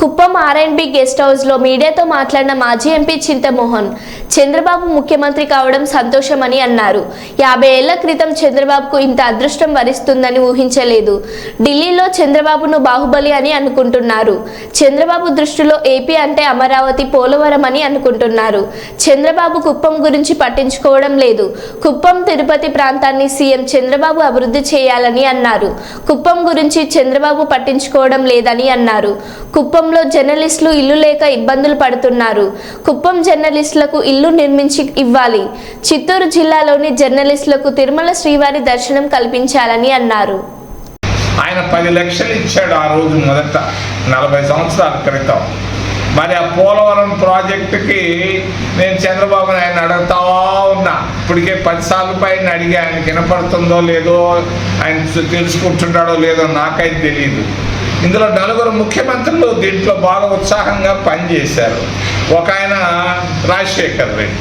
కుప్పం ఆర్ఎండ్బి గెస్ట్ హౌస్లో మీడియాతో మాట్లాడిన మాజీ ఎంపీ చింతమోహన్ చంద్రబాబు ముఖ్యమంత్రి కావడం సంతోషమని అన్నారు. యాభై ఏళ్ళ క్రితం చంద్రబాబుకు ఇంత అదృష్టం వరిస్తుందని ఊహించలేదు. ఢిల్లీలో చంద్రబాబును బాహుబలి అని అనుకుంటున్నారు. చంద్రబాబు దృష్టిలో ఏపీ అంటే అమరావతి పోలవరం అని అనుకుంటున్నారు. చంద్రబాబు కుప్పం గురించి పట్టించుకోవడం లేదు. కుప్పం తిరుపతి ప్రాంతాన్ని సీఎం చంద్రబాబు అభివృద్ధి చేయాలని అన్నారు. కుప్పం గురించి చంద్రబాబు పట్టించుకోవడం లేదని అన్నారు. కుప్పం కుప్పంలో జర్నలిస్టులు ఇల్లు లేక ఇబ్బందులు పడుతున్నారు. కుప్పం జర్నలిస్టులకు ఇల్లు నిర్మించి ఇవ్వాలి. చిత్తూరు జిల్లాలోని జర్నలిస్టులకు తిరుమల శ్రీవారి దర్శనం కల్పించాలని అన్నారు. ఆయన పది లక్షలు ఇచ్చాడు ఆ రోజు మొదట నలభై సంవత్సరాల క్రితం. మరి ఆ పోలవరం ప్రాజెక్టుకి నేను చంద్రబాబు నాయన అడుగుతా ఉన్నా. ఇప్పటికే పదిసార్లు పైన అడిగి ఆయన వినపడుతుందో లేదో ఆయన తెలుసుకుంటున్నాడో లేదో నాకైతే తెలియదు ఇందులో నలుగురు ముఖ్యమంత్రులు దీంట్లో బాగా ఉత్సాహంగా పనిచేశారు. ఒక ఆయన రాజశేఖర్ రెడ్డి.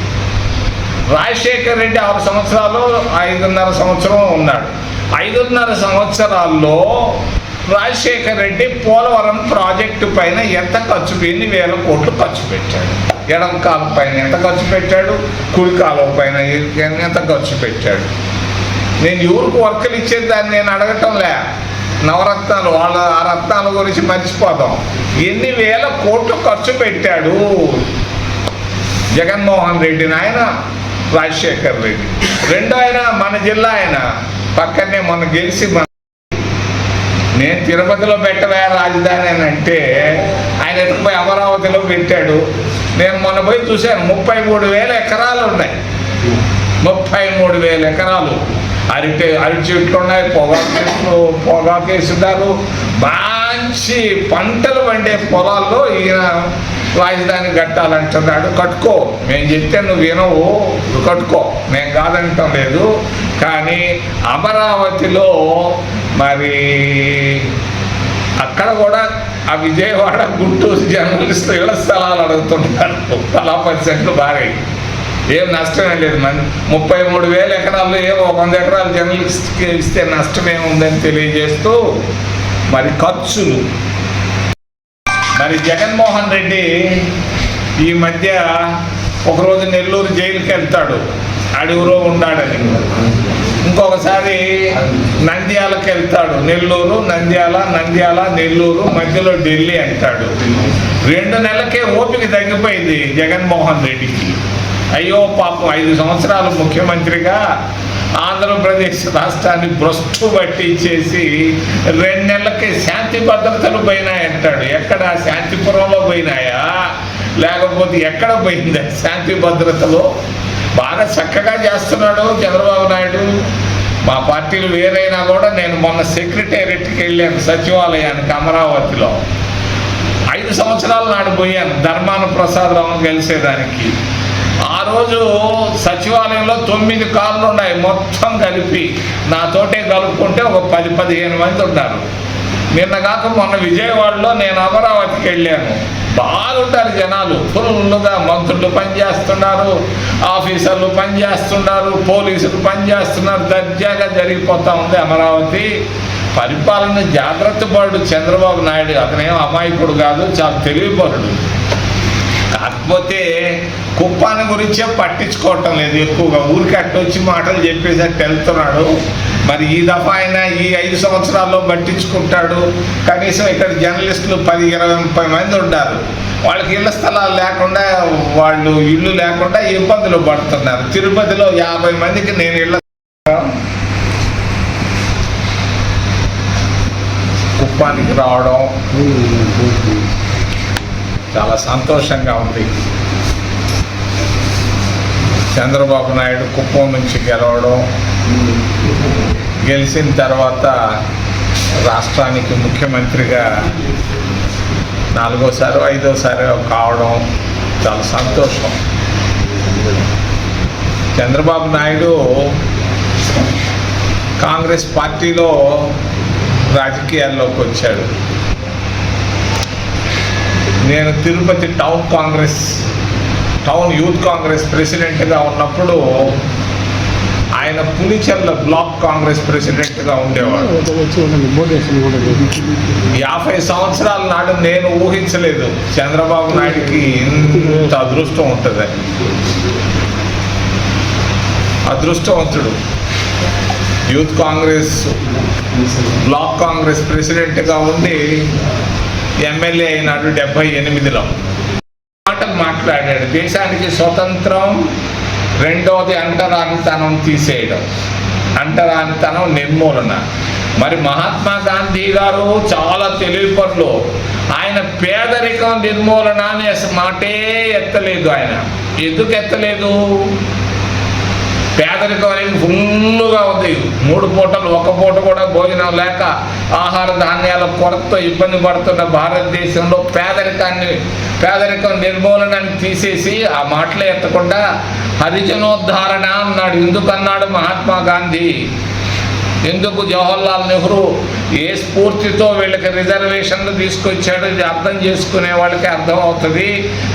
రాజశేఖర్ రెడ్డి ఆరు సంవత్సరాలు ఐదున్నర సంవత్సరం ఉన్నాడు. ఐదున్నర సంవత్సరాల్లో రాజశేఖర్ రెడ్డి పోలవరం ప్రాజెక్టు పైన ఎంత ఖర్చు ఎన్ని వేల కోట్లు ఖర్చు పెట్టాడు. ఎడం కాలం పైన ఎంత ఖర్చు పెట్టాడు? కుడి కాలం పైన ఎంత ఖర్చు పెట్టాడు? నేను ఎవరికి వర్కులు ఇచ్చేది దాన్ని నేను అడగటంలే. నవరత్నాలు వాళ్ళ ఆ రత్నాల గురించి మర్చిపోదాం. ఎన్ని వేల కోట్లు ఖర్చు పెట్టాడు జగన్మోహన్ రెడ్డి నాయన రాజశేఖర్ రెడ్డి. రెండో ఆయన మన జిల్లా ఆయన పక్కనే మొన్న గెలిచి మన నేను తిరుపతిలో పెట్టవే రాజధాని అని అంటే ఆయన ఎత్తుకుపోయి అమరావతిలో పెట్టాడు. నేను మొన్న పోయి చూశాను ముప్పై మూడు వేల ఎకరాలు ఉన్నాయి. ముప్పై మూడు వేల ఎకరాలు. అరటి అరటి చెట్లు ఉన్నాయి పొగాకు చెట్లు పొగాకు వేసినారు మంచి పంటలు పండే పొలాల్లో ఈయన రాజధాని కట్టాలంటున్నాడు. కట్టుకో మేము చెప్తే నువ్వు వినవు కట్టుకో. నేను కాదంటం లేదు. కానీ అమరావతిలో మరి అక్కడ కూడా ఆ విజయవాడ గుంటూరు జర్నలిస్టులు ఇళ్ళ స్థలాలు అడుగుతున్నారు. తలా పది సెంట్లు భారీ. ఏం నష్టమే లేదు మన ముప్పై మూడు వేల ఎకరాల్లో ఏమో వంద ఎకరాలు జర్నలిస్ట్కి ఇస్తే నష్టం ఏముందని తెలియజేస్తూ మరి ఖర్చులు. మరి జగన్మోహన్ రెడ్డి ఈ మధ్య ఒకరోజు నెల్లూరు జైలుకి వెళ్తాడు. అడవిలో ఉండాడని. ఇంకొకసారి నంద్యాలకు వెళ్తాడు. నెల్లూరు నంద్యాల నంద్యాల నెల్లూరు మధ్యలో ఢిల్లీ అంటాడు. రెండు నెలలకే ఓపిక తగ్గిపోయింది జగన్మోహన్ రెడ్డికి. అయ్యో పాపం ఐదు సంవత్సరాలు ముఖ్యమంత్రిగా ఆంధ్రప్రదేశ్ రాష్ట్రాన్ని భ్రష్టు పట్టించేసి రెండు నెలలకి శాంతి భద్రతలు పోయినాయంటాడు. ఎక్కడ? శాంతిపురంలో పోయినాయా? లేకపోతే ఎక్కడ పోయిందా శాంతి భద్రతలో? బాగా చక్కగా చేస్తున్నాడు చంద్రబాబు నాయుడు. మా పార్టీలు వేరైనా కూడా నేను మొన్న సెక్రటేరియట్కి వెళ్ళాను సచివాలయానికి అమరావతిలో. ఐదు సంవత్సరాల నాడు పోయాను. ధర్మాన ప్రసాదరావు కలిసేదానికి. ఆ రోజు సచివాలయంలో తొమ్మిది కార్లు ఉన్నాయి మొత్తం కలిపి. నాతోటే కలుపుకుంటే ఒక పది పదిహేను మంది ఉన్నారు. నిన్న కాక మొన్న విజయవాడలో నేను అమరావతికి వెళ్ళాను. బాగుంటారు జనాలు. ఫుల్గా మంత్రులు పనిచేస్తున్నారు ఆఫీసర్లు పనిచేస్తున్నారు పోలీసులు పనిచేస్తున్నారు. దర్జాగా జరిగిపోతా ఉంది అమరావతి. పరిపాలన జాగ్రత్త పడు చంద్రబాబు నాయుడు. అతనేం అమాయకుడు కాదు చాలా తెలివిపరుడు. కాకపోతే కుప్పాన్ని గురించే పట్టించుకోవటం లేదు ఎక్కువగా. ఊరికి అట్టొచ్చి మాటలు చెప్పేసి అట్టు వెళ్తున్నాడు మరి ఈ దఫా ఆయన ఈ ఐదు సంవత్సరాల్లో పట్టించుకుంటాడు. కనీసం ఇక్కడ జర్నలిస్టులు పది ఇరవై ముప్పై మంది ఉంటారు వాళ్ళకి ఇళ్ళ స్థలాలు లేకుండా వాళ్ళు ఇల్లు లేకుండా ఇబ్బందులు పడుతున్నారు. తిరుపతిలో యాభై మందికి నేను ఇళ్ళ కుప్పానికి రావడం. చాలా సంతోషంగా ఉంది. చంద్రబాబు నాయుడు కుప్పం నుంచి గెలవడం గెలిచిన తర్వాత రాష్ట్రానికి ముఖ్యమంత్రిగా నాలుగోసారి ఐదోసారి కావడం చాలా సంతోషం. చంద్రబాబు నాయుడు కాంగ్రెస్ పార్టీలో రాజకీయాల్లోకి వచ్చాడు. నేను Tirupati town Congress town youth Congress ప్రెసిడెంట్గా ఉన్నప్పుడు ఆయన పులిచెర్ల బ్లాక్ కాంగ్రెస్ ప్రెసిడెంట్గా ఉండేవాడు. యాభై సంవత్సరాల నాడు నేను ఊహించలేదు చంద్రబాబు నాయుడికి ఇంత అదృష్టం ఉంటుంది. అదృష్టవంతుడు. యూత్ కాంగ్రెస్ బ్లాక్ కాంగ్రెస్ ప్రెసిడెంట్గా ఉండి ఎమ్మెల్యే అయినాడు డెబ్బై ఎనిమిదిలో. మాటలు మాట్లాడాడు. దేశానికి స్వతంత్రం రెండవది అంటరానితనం తీసేయడం. అంటరానితనం నిర్మూలన. మరి మహాత్మా గాంధీ గారు చాలా తెలివిపరులు ఆయన పేదరికం నిర్మూలన అనే మాటే ఎత్తలేదు ఆయన. ఎందుకు ఎత్తలేదు? పేదరికం అనేది ఫుల్గా ఉంది. మూడు పూటలు ఒక పూట కూడా భోజనం లేక ఆహార ధాన్యాల కొరతతో ఇబ్బంది పడుతున్న భారతదేశంలో పేదరికాన్ని పేదరికం నిర్మూలనని తీసేసి ఆ మాటలే ఎత్తకుండా హరిజనోద్ధారణ అన్నాడు. ఎందుకన్నాడు మహాత్మా గాంధీ? ఎందుకు జవహర్లాల్ నెహ్రూ ఏ స్ఫూర్తితో వీళ్ళకి రిజర్వేషన్లు తీసుకొచ్చాడో ఇది అర్థం చేసుకునే వాళ్ళకి అర్థం అవుతుంది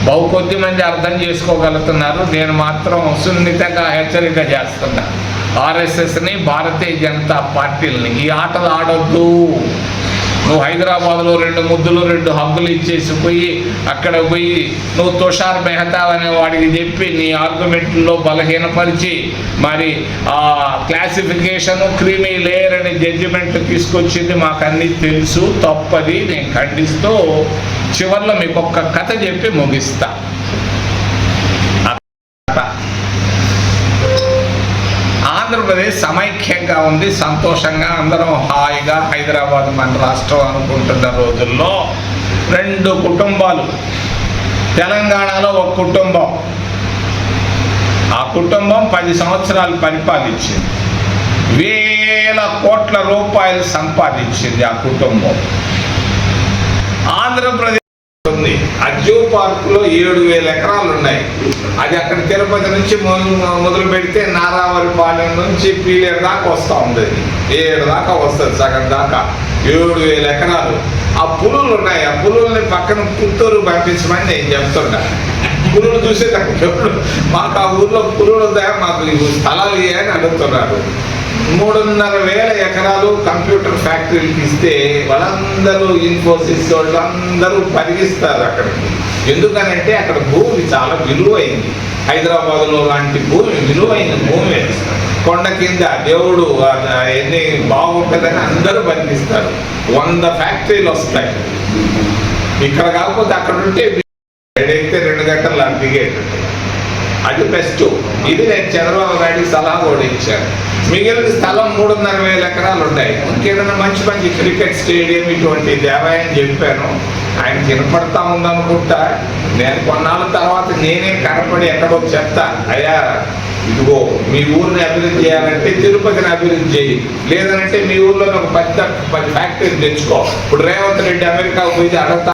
బహు కొద్ది మంది అర్థం చేసుకోగలుగుతున్నారు. నేను మాత్రం సున్నితంగా హెచ్చరిక చేస్తున్నాను ఆర్ఎస్ఎస్ని భారతీయ జనతా పార్టీలని ఈ ఆటలు ఆడొద్దు. నువ్వు హైదరాబాద్లో రెండు ముద్దులు రెండు హబ్బులు ఇచ్చేసి పోయి అక్కడ పోయి నువ్వు తుషార్ మెహతా అనే వాడికి చెప్పి నీ ఆర్గ్యుమెంట్లో బలహీనపరిచి మరి ఆ క్లాసిఫికేషన్ క్రీమీ లేయర్ అనే జడ్జిమెంట్ తీసుకొచ్చింది మాకు అన్ని తెలుసు. తప్పది నేను ఖండిస్తూ చివర్లో మీకు ఒక్క కథ చెప్పి ముగిస్తా. సమైక్యంగా ఉంది సంతోషంగా అందరం హాయిగా హైదరాబాద్ మన రాష్ట్రం అనుకుంటున్న రోజుల్లో రెండు కుటుంబాలు. తెలంగాణలో ఒక కుటుంబం. ఆ కుటుంబం పది సంవత్సరాలు పరిపాలించింది. వేల కోట్ల రూపాయలు సంపాదించింది ఆ కుటుంబం. ఆంధ్రప్రదేశ్ పార్కులో ఏడు వేల ఎకరాలు ఉన్నాయి. అది అక్కడ తిరుపతి నుంచి మొదలు మొదలు పెడితే నారావరిపాలెం నుంచి పీలేరు దాకా వస్తూ ఉంది. ఏడు దాకా వస్తుంది సగం దాకా. ఏడు వేల ఎకరాలు. ఆ పులులు ఉన్నాయి. ఆ పులుల్ని పక్కన పుత్తూరు పంపించమని నేను చెప్తున్నా. పులులు చూసేటప్పుడు ఎప్పుడు మాకు ఆ ఊర్లో పులులు ఉన్నాయా మాకు స్థలాలు ఇవ్వని అని అడుగుతున్నారు. మూడున్నర వేల ఎకరాలు కంప్యూటర్ ఫ్యాక్టరీలకు ఇస్తే వాళ్ళందరూ ఇన్ఫోసిస్ వాళ్ళందరూ పరిగిస్తారు అక్కడికి. ఎందుకనంటే అక్కడ భూమి చాలా విలువైంది. హైదరాబాద్లో లాంటి భూమి విలువైన భూమి కొండ కింద దేవుడు ఎన్ని బాగుంటుందని అందరూ బంధిస్తారు వంద ఫ్యాక్టరీలు వస్తాయి. ఇక్కడ కాకపోతే అక్కడ ఉంటే ఎక్కడైతే రెండు గంటలు అది దిగేటట్టు. అది బెస్ట్ ఇది నేను చంద్రబాబు నాయుడు సలహా కూడా ఇచ్చాను. మిగిలిన స్థలం మూడున్నర వేల ఎకరాలు ఉన్నాయి. ఇంకేదైనా మంచి మంచి క్రికెట్ స్టేడియం ఇటువంటి దేవాయని చెప్పాను. ఆయన వినపడతా ఉందనుకుంటా. నేను కొన్నాళ్ళ తర్వాత నేనే కనపడి ఎక్కడో చెప్తా అయ్యా ఇదిగో మీ ఊరిని అభివృద్ధి చేయాలంటే తిరుపతిని అభివృద్ధి చేయి. లేదంటే మీ ఊర్లో ఒక పెద్ద పది ఫ్యాక్టరీ తెచ్చుకో. ఇప్పుడు రేవంత్ రెడ్డి అమెరికాకు పోయి అడగతా